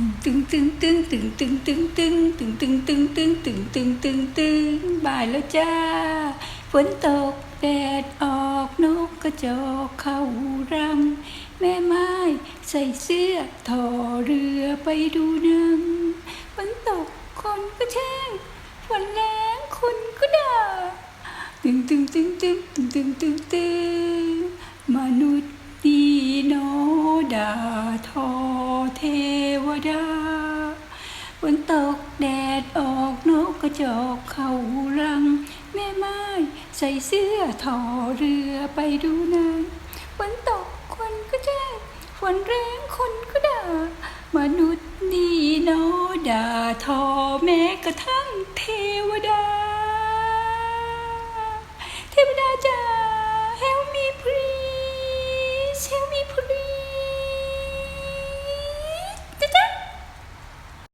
ตึงตึงตึงตึงตึงตึงตึงตึงตึงตึงตึงตึงตึงตึงตึงตึงบ่ายแล้วจ้าฝนตกแดดออกนกกระจอกเข้ารัง แม่ไม้ใส่เสื้อถอเรือไปดูนังฝนตกคนก็แช่งฝนแรงคนก็ด่าตึงตึงตึงตึงตึงตึงตึงตึง ทอเทวดาฝนตกแดดออกนกกระจอกเข้ารัง แม่ไม้ใส่เสื้อถอเรือไปดูนางฝนตกคนก็แจ้งฝนแรงคนก็ด่ามนุษย์ดีโนด่าทอแม้กระทั่งเทวดา